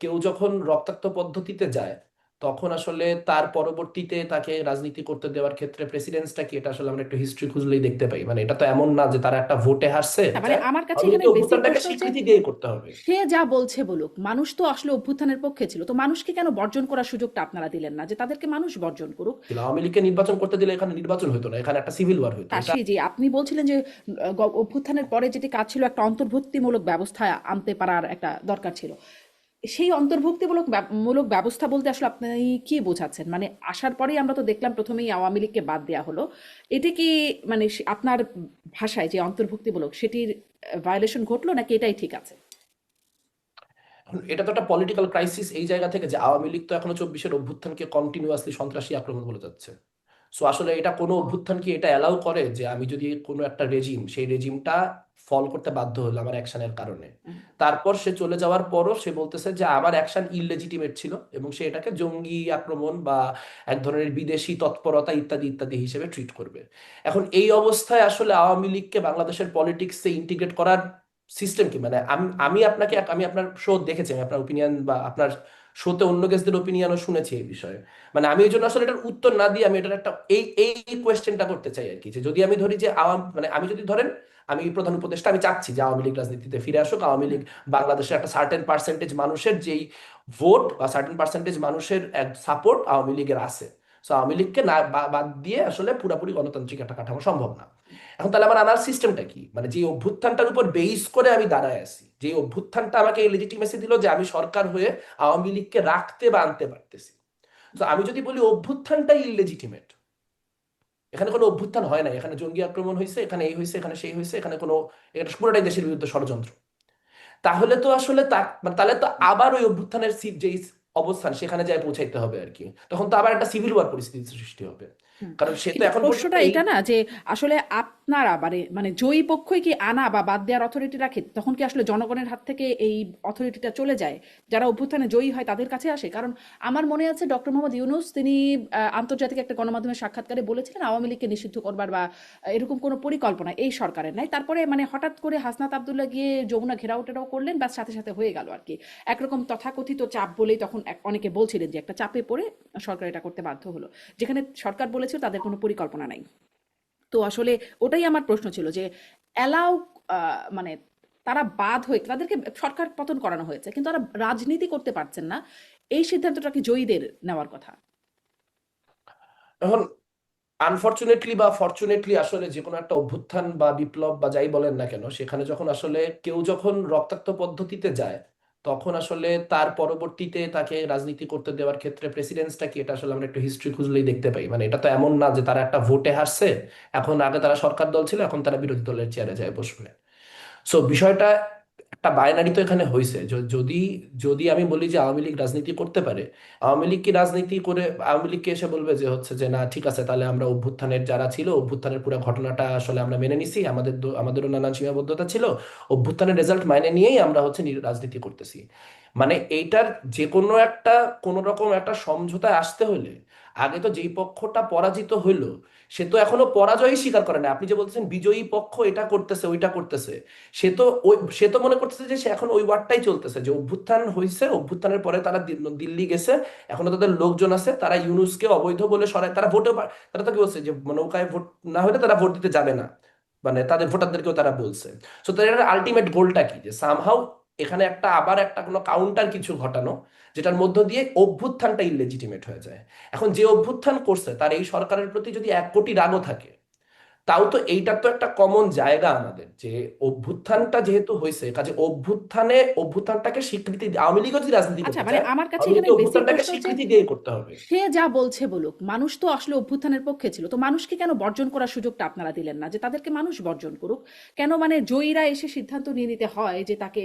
কেউ যখন রক্তাক্ত পদ্ধতিতে যায় তখন আসলে তার পরবর্তীতে তাকে রাজনীতি করতে দেওয়ার ক্ষেত্রে প্রেসিডেন্সটা কি এটা আসলে আমরা একটু হিস্ট্রি খুঁজলেই দেখতে পাই। মানে এটা তো এমন না যে তারা একটা ভোটে হারছে। মানে আমার কাছে এখানে অভ্যুত্থানটাকে স্বীকৃতি দিয়ে করতে হবে। সে যা বলছে বলুক মানুষ তো আসলে অভ্যুত্থানের পক্ষে ছিল। তো মানুষকে কেন বর্জন করার সুযোগটা আপনারা দিলেন না? যে তাদেরকে মানুষ বর্জন করুক। আওয়ামী লীগকে নির্বাচন করতে দিলে এখানে নির্বাচন হতো না এখানে একটা সিভিল ওয়ার হতো। জি আপনি বলছিলেন যে অভ্যুত্থানের পরে যেটি কাজ ছিল একটা অন্তর্ভুক্তিমূলক ব্যবস্থা আনতে পারার একটা দরকার ছিল। সেই অন্তর্ভুক্তিমূলক মূলক ব্যবস্থা বলতে আসলে আপনি কি বোঝাচ্ছেন? মানে আসার পরেই আমরা তো দেখলাম প্রথমেই আওয়ামী লীগকে বাদ দেওয়া হলো। এটি কি মানে আপনার ভাষায় যে অন্তর্ভুক্তিমূলক সেটির ভায়োলেশন ঘটলো নাকি এটাই ঠিক আছে? এটা তো একটা পলিটিক্যাল ক্রাইসিস এই জায়গা থেকে যে আওয়ামী লীগ তো এখনও চব্বিশের অভ্যুত্থানকে কন্টিনিউয়াসলি সন্ত্রাসী আক্রমণ বলে যাচ্ছে। সো আসলে এটা কোনো অভ্যুত্থান কি এটা অ্যালাউ করে যে আমি যদি কোনো একটা রেজিম সেই রেজিমটা ফল করতে বাধ্য হলো আমার অ্যাকশনের কারণে? তারপর সে চলে যাওয়ার পরও সে বলতেছে যে আমার অ্যাকশন ইললেজিটিমেট ছিল এবং সে এটাকে জঙ্গি আক্রমণ বা এক ধরনের বিদেশি তৎপরতা ইত্যাদি ইত্যাদি হিসেবে ট্রিট করবে। এখন এই অবস্থায় আসলে আওয়ামী লীগকে বাংলাদেশের পলিটিক্সে ইন্টিগ্রেট করার সিস্টেম কি? মানে আমি আমি আপনাকে আমি আপনার শো দেখেছি আমি আপনার ওপিনিয়ন বা আপনার শোতে অন্য গেস্টদের ওপিনিয়নও শুনেছি এই বিষয়ে। মানে আমি এই জন্য আসলে এটার উত্তর না দিয়ে আমি এটার একটা, এই এই কোয়েশ্চেনটা করতে চাই আর কি। যে যদি আমি ধরি যে আওয়াম মানে আমি যদি ধরেন, আমি প্রধান উপদেষ্টা, আমি চাচ্ছি যে আওয়ামী লীগ রাজনীতিতে ফিরে আসুক। আওয়ামী লীগ বাংলাদেশের একটা সার্টেন পার্সেন্টেজ মানুষের যেই ভোট বা সার্টেন পার্সেন্টেজ মানুষের এক সাপোর্ট আওয়ামী লীগের আছে। সো আওয়ামী লীগকে না বাদ দিয়ে আসলে পুরাপুরি গণতান্ত্রিক একটা কাঠামো সম্ভব না। এখন তাহলে আমার আনার সিস্টেমটা কি? মানে যে অভ্যুত্থানটার উপর বেস করে আমি দাঁড়ায় আছি। যে অভ্যুত্থানটা আমাকে এই লেজিটিমেসি দিল যে আমি সরকার হয়ে আওয়ামী লীগকে রাখতে বা আনতে পারতেছি। তো আমি যদি বলি অভ্যুত্থানটাই ইললেজিটিমেট এখানে কোনো অভ্যুত্থান হয় না এখানে জঙ্গি আক্রমণ হয়েছে এখানে এই হয়েছে এখানে সেই হয়েছে এখানে কোনো এটা পুরোটাই দেশের বিরুদ্ধে ষড়যন্ত্র। তাহলে তো আসলে মানে তাহলে তো আবার ওই অভ্যুত্থানের যেই অবস্থান, সেখানে যায় পৌঁছাইতে হবে আর কি। তখন তো আবার একটা সিভিল ওয়ার পরিস্থিতি সৃষ্টি হবে। কারণ সে তো এখন প্রশ্নটা এটা না যে আসলে আপনারা মানে মানে জয়ী পক্ষই কি আনা বা বাদ দেওয়ার অথরিটি রাখে? তখন কি আসলে জনগণের হাত থেকে এই অথরিটিটা চলে যায়? যারা অভ্যুত্থানে জয়ী হয় তাদের কাছে আসে? কারণ আমার মনে আছে ডক্টর মোহাম্মদ ইউনুস তিনি আন্তর্জাতিক একটা গণমাধ্যমের সাক্ষাৎকারে বলেছিলেন আওয়ামী লীগকে নিষিদ্ধ করবার বা এরকম কোনো পরিকল্পনা এই সরকারের নাই। তারপরে মানে হঠাৎ করে হাসনাত আবদুল্লাহ গিয়ে যমুনা ঘেরাও টেরাও করলেন বা সাথে সাথে হয়ে গেল আর কি। একরকম তথাকথিত চাপ বলেই তখন অনেকে বলছিলেন যে একটা চাপে পড়ে সরকার এটা করতে বাধ্য হলো। যেখানে সরকার বলেছিল তাদের কোনো পরিকল্পনা নাই। তো আসলে ওটাই আমার প্রশ্ন ছিল যে অ্যালাউ মানে তারা বাদ হয়ে, তাদেরকে সরকার পতন করানো হয়েছে, কিন্তু তারা রাজনীতি করতে পারছেন না। এই সিদ্ধান্তটা কি জয়ীদের নেওয়ার কথা? এখন আনফরচুনেটলি বা ফর্চুনেটলি আসলে যে কোনো একটা অভ্যুত্থান বা বিপ্লব বা যাই বলেন না কেন, সেখানে যখন আসলে কেউ যখন রক্তাক্ত পদ্ধতিতে যায় তখন আসলে তার পরবর্তীতে তাকে রাজনীতি করতে দেওয়ার ক্ষেত্রে প্রেসিডেন্সটা কি? এটা আসলে আমরা একটু হিস্ট্রি খুঁজলেই দেখতে পাই। মানে এটা তো এমন না যে তারা একটা ভোটে হারছে, এখন আগে তারা সরকার দল ছিল, এখন তারা বিরোধী দলের চেয়ারে যায় বসবে। সো বিষয়টা একটা বাইনারি তো এখানে হয়েছে যদি যদি আমি বলি যে আওয়ামী লীগ রাজনীতি করতে পারে, আওয়ামী লীগ কি রাজনীতি করে, আওয়ামী লীগকে এসে বলবে যে হচ্ছে যে না, ঠিক আছে, তাহলে আমরা অভ্যুত্থানের যারা ছিল, অভ্যুত্থানের পুরো ঘটনাটা আসলে আমরা মেনে নিছি, আমাদের আমাদেরও নানান সীমাবদ্ধতা ছিল, অভ্যুত্থানের রেজাল্ট মাইনে নিয়েই আমরা হচ্ছে রাজনীতি করতেছি। মানে এইটার যে কোনো একটা কোনো রকম একটা সমঝোতায় আসতে হলে আগে তো যেই পক্ষটা পরাজিত হইল, সে তো এখনও পরাজয়ই স্বীকার করে না আপনি যে বলতেছেন বিজয়ী পক্ষ এটা করতেছে, ওইটা করতেছে, সে তো ওই, সে তো মনে করতেছে যে সে এখন ওই ওয়ার্ডটাই চলতেছে। যে অভ্যুত্থান হয়েছে অভ্যুত্থানের পরে তারা দিল্লি গেছে, এখনও তাদের লোকজন আছে, তারা ইউনুসকে অবৈধ বলে সরায়, তারা ভোটে তারা তো কি বলছে যে নৌকায় ভোট না হলে তারা ভোট দিতে যাবে না। মানে তাদের ভোটারদেরকেও তারা বলছে। সো তাদের আলটিমেট গোলটা কি? যে সামহাউ এখানে একটা আবার একটা কোনো কাউন্টার কিছু ঘটানো, যেটার মধ্য দিয়ে অভ্যুত্থানটা ইলেজিটিমেট হয়ে যায়। এখন যে অভ্যুত্থান করছে, তার এই সরকারের প্রতি যদি এক কোটি রাগও থাকে তাও তো এইটা তো একটা কমন জায়গা আমাদের যে অভ্যুত্থানটা যেহেতু হয়েছে কাজে অভ্যুত্থানে অভ্যুত্থানটাকে স্বীকৃতি আওয়ামী লীগও যদি রাজনীতি আচ্ছা মানে আমার কাছে এখানে অভ্যুত্থানটাকে স্বীকৃতি দিয়ে করতে হবে। সে যা বলছে বলুক মানুষ তো আসলে অভ্যুত্থানের পক্ষে ছিল তো মানুষকে কেন বর্জন করার সুযোগটা আপনারা দিলেন না? যে তাদেরকে মানুষ বর্জন করুক কেন মানে জয়ীরা এসে সিদ্ধান্ত নিয়ে নিতে হয় যে তাকে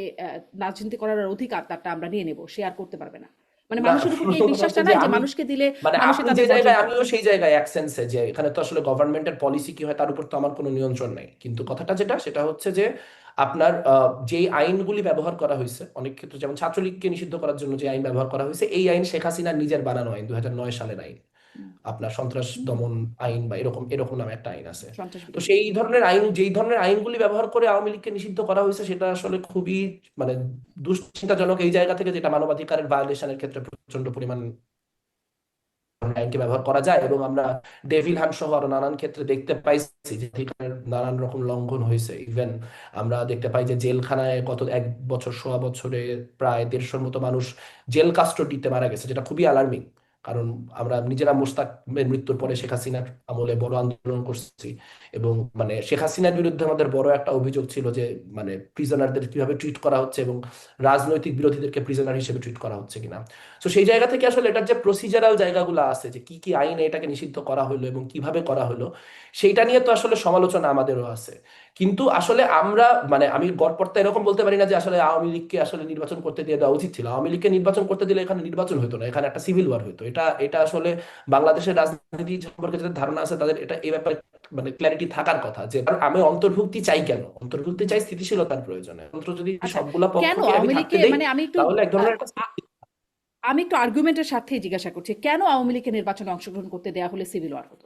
রাজনীতি করার অধিকার তারটা আমরা নিয়ে নেব সে আর করতে পারবে না? মানে মানুষের উপর এই বিশ্বাসটা নাই যে মানুষকে দিলে মানে আপনি তাদের যে জায়গায় আমিও সেই জায়গায় এক সেন্সে যে এখানে তো আসলে গভর্নমেন্টের পলিসি কি হয় তার উপর তো আমার কোনো নিয়ন্ত্রণ নাই। কিন্তু কথাটা যেটা সেটা হচ্ছে যে আপনার আহ, যেই আইনগুলি ব্যবহার করা হয়েছে অনেক ক্ষেত্রে যেমন ছাত্রলীগকে নিষিদ্ধ করার জন্য যে আইন ব্যবহার করা হয়েছে এই আইন শেখ হাসিনার নিজের বানানো আইন দুই হাজার নয় সালের আইন। আপনার সন্ত্রাস দমন আইন বা এরকম এরকম নামে একটা আইন আছে। তো সেই ধরনের আইন যেই ধরনের আইনগুলি ব্যবহার করে আওয়ামী লীগকে নিষিদ্ধ করা হয়েছে সেটা আসলে খুবই মানে দুশ্চিন্তাজনক এই জায়গা থেকে যেটা মানবাধিকারের ভায়োলেশনের ক্ষেত্রে প্রচণ্ড পরিমাণ আইনকে ব্যবহার করা যায় এবং আমরা ডেভিল হান্ট সহ আরও নানান ক্ষেত্রে দেখতে পাইছি যে নানান রকম লঙ্ঘন হয়েছে। ইভেন আমরা দেখতে পাই যে জেলখানায় গত এক বছর সোয়া বছরে প্রায় দেড়শোর মতো মানুষ জেল কাস্টডিতে মারা গেছে যেটা খুবই অ্যালার্মিং কারণ আমরা নিজেরা মোস্তাকের মৃত্যুর পরে শেখ হাসিনার আমলে বড় আন্দোলন করছি এবং মানে শেখ হাসিনার বিরুদ্ধে আমাদের বড় একটা অভিযোগ ছিল যে মানে প্রিজনারদের কীভাবে ট্রিট করা হচ্ছে এবং রাজনৈতিক বিরোধীদেরকে প্রিজনার হিসেবে ট্রিট করা হচ্ছে কিনা। তো সেই জায়গা থেকে আসলে এটার যে প্রসিজারাল জায়গাগুলো আছে, যে কি কি আইনে এটাকে নিষিদ্ধ করা হলো এবং কীভাবে করা হলো, সেইটা নিয়ে তো আসলে সমালোচনা আমাদেরও আছে। কিন্তু আসলে আমরা মানে আমি গড়পড়তা এরকম বলতে পারি না যে আসলে আওয়ামী লীগকে আসলে নির্বাচন করতে দিয়ে দেওয়া উচিত ছিল। আওয়ামী লীগকে নির্বাচন করতে দিলে এখানে নির্বাচন হতো না এখানে একটা সিভিল ওয়ার হতো এটা এটা আসলে বাংলাদেশের রাজনীতি সম্পর্কে যাদের ধারণা আছে তাদের এটা এই ব্যাপারে মানে ক্ল্যারিটি থাকার কথা যে কারণ আমি অন্তর্ভুক্তি চাই কেন? অন্তর্ভুক্তি চাই স্থিতিশীলতার প্রয়োজনে। অন্তত যদি আচ্ছা সবগুলা কেন পক্ষকে আমি আওয়ামী থাকতে দেই মানে আমি একটু তাহলে এক ধরনের আমি একটু আর্গুমেন্টের সাথে জিজ্ঞাসা করছি কেন আওয়ামী লীগকে নির্বাচনে অংশগ্রহণ করতে দেয়া হলে সিভিল ওয়ার হতো?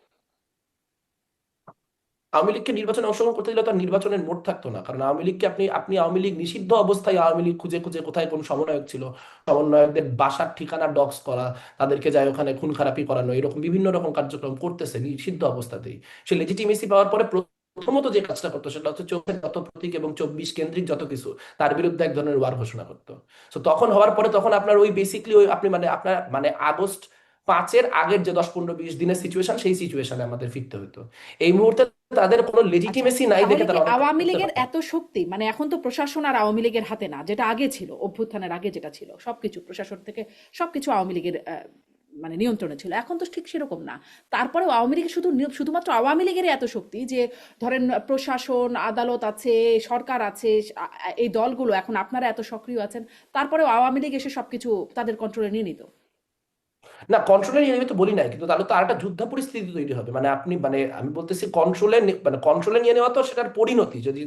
আওয়ামী লীগকে নির্বাচনে অংশগ্রহণ করতে দিলে তার নির্বাচনের মোড় থাকতো না। কারণ আওয়ামী লীগকে আপনি আপনি আওয়ামী লীগ নিষিদ্ধ অবস্থায় আওয়ামী লীগ খুঁজে খুঁজে কোথায় কোন সমন্বয়ক ছিল? সমন্বয়কদের বাসার ঠিকানা ডক্স করা, তাদেরকে যায় ওখানে খুন খারাপি করানো, এরকম বিভিন্ন রকম কার্যক্রম করতেছে নিষিদ্ধ অবস্থাতেই। সে লেজিটিমেসি পাওয়ার পরে প্রথমত যে কাজটা করতো সেটা হচ্ছে চোখের যত প্রতীক এবং চব্বিশ কেন্দ্রিক যত কিছু, তার বিরুদ্ধে এক ধরনের ওয়ার ঘোষণা করতো। তো তখন হওয়ার পরে তখন আপনার ওই বেসিকলি ওই আপনি মানে আপনার মানে আগস্ট পাঁচের আগের যে দশ পনেরো বিশ দিনের সিচুয়েশন সেই সিচুয়েশনে আমাদের ফিরতে হতো এই মুহূর্তে তাদের কোনো আচ্ছা লেজিটিমেসি নাই দেখে তারা আওয়ামী লীগের এত শক্তি মানে এখন তো প্রশাসন আর আওয়ামী লীগের হাতে না যেটা আগে ছিল অভ্যুত্থানের আগে যেটা ছিল সবকিছু প্রশাসন থেকে সবকিছু আওয়ামী লীগের মানে নিয়ন্ত্রণে ছিল এখন তো ঠিক সেরকম না। তারপরেও আওয়ামী লীগের শুধু শুধুমাত্র আওয়ামী লীগের এত শক্তি যে ধরেন প্রশাসন আদালত আছে সরকার আছে এই দলগুলো এখন আপনারা এত সক্রিয় আছেন তারপরেও আওয়ামী লীগ এসে সবকিছু তাদের কন্ট্রোলে নিয়ে নিত। না কন্ট্রোলে নিয়ে তো বলি নাই, কিন্তু তাহলে তো আরেকটা যুদ্ধ পরিস্থিতি তৈরি হবে। মানে আপনি মানে আমি বলতেছি কন্ট্রোলে মানে কন্ট্রোলে নিয়ে নেওয়া তো সেটার পরিণতি, যদি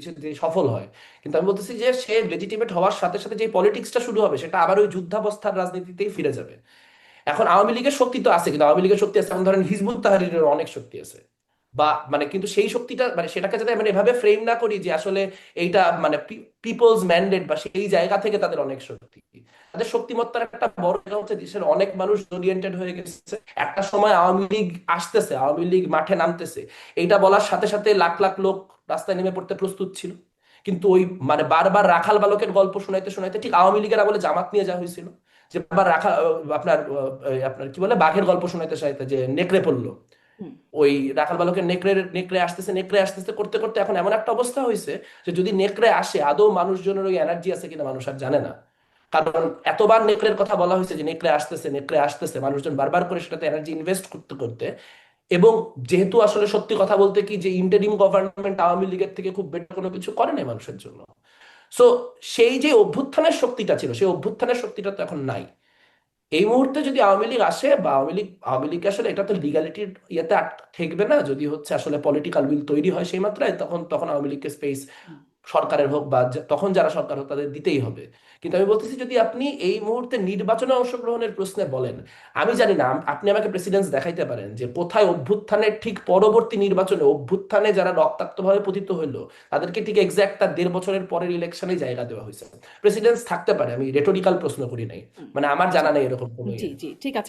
সফল হয়। কিন্তু আমি বলতেছি যে সে লেজিটিমেট হওয়ার সাথে সাথে যে পলিটিক্সটা শুরু হবে, সেটা আবার ওই যুদ্ধাবস্থার রাজনীতিতেই ফিরে যাবে। এখন আওয়ামী লীগের শক্তি তো আছে, কিন্তু আওয়ামী লীগের শক্তি আছে যেমন ধরেন হিজবুত তাহরিরের অনেক শক্তি আছে। বা মানে কিন্তু সেই শক্তিটা মানে সেটাকে যাতে মানে এভাবে ফ্রেম না করি যে আসলে এইটা মানে পিপলস ম্যান্ডেট বা সেই জায়গা থেকে তাদের অনেক শক্তি। তাদের শক্তিমত্তার একটা বড় জায়গা হচ্ছে দেশের অনেক মানুষ ওরিয়েন্টেড হয়ে গেছে। একটা সময় আওয়ামী লীগ আসতেছে আওয়ামী লীগ মাঠে নামতেছে। এইটা বলার সাথে সাথে লাখ লাখ লোক রাস্তায় নেমে পড়তে প্রস্তুত ছিল। কিন্তু ওই মানে বারবার রাখাল বালকের গল্প শোনাইতে শোনাইতে ঠিক আওয়ামী লীগের আমলে জামাত নিয়ে যাওয়া হয়েছিল। যে বারবার রাখা আপনার আপনার কি বলে বাঘের গল্প শোনাইতে শোনাইতে যে নেকড়ে পড়ল। ওই রাখাল বালকের নেকড়ে নেকড়ে আসতেছে নেকড়ে আসতেছে করতে করতে এখন এমন একটা অবস্থা হয়েছে যে যদি নেকড়ে আসে আদৌ মানুষজনের ওই এনার্জি আছে কিনা মানুষ আর জানে না। কারণ এতবার নেকড়ের কথা বলা হয়েছে যে নেকড়ে আসতেছে নেকড়ে আসতেছে। মানুষজন বারবার করে সেটাতে এনার্জি ইনভেস্ট করতে করতে। এবং যেহেতু আসলে সত্যি কথা বলতে কি যে ইন্টারিম গভর্নমেন্ট আওয়ামী লীগের থেকে খুব বেটার কোনো কিছু করে নাই মানুষের জন্য। সো সেই যে অভ্যুত্থানের শক্তিটা ছিল, সেই অভ্যুত্থানের শক্তিটা তো এখন নাই। এই মুহূর্তে যদি আওয়ামী লীগ আসে বা আওয়ামী লীগ আওয়ামী লীগ আসলে এটা তো লিগালিটির ইয়েতে ঠেকবে না। যদি হচ্ছে আসলে পলিটিক্যাল উইল তৈরি হয় সেই মাত্রায়, তখন তখন আওয়ামী লীগকে স্পেস। সরকারের হোক বা তখন যারা সরকার হোক তাদের দিতেই হবে। কিন্তু আমি বলতেছি যদি আপনি এই মুহূর্তে নির্বাচনে অংশগ্রহণের প্রশ্নে বলেন আমি জানি না আপনি আমাকে প্রেসিডেন্স দেখাইতে পারেন যে কোথায় অভ্যুত্থানের ঠিক পরবর্তী নির্বাচনে অভ্যুত্থানে যারা রক্তাক্তভাবে পতিত হইল তাদেরকে ঠিক এক্সাক্ট তার দেড় বছরের পরের ইলেকশনে জায়গা দেওয়া হয়েছে। প্রেসিডেন্স থাকতে পারে আমি রেটোরিক্যাল প্রশ্ন করি নাই। মানে আমার জানা নেই এরকম ইয়ে। ঠিক আছে।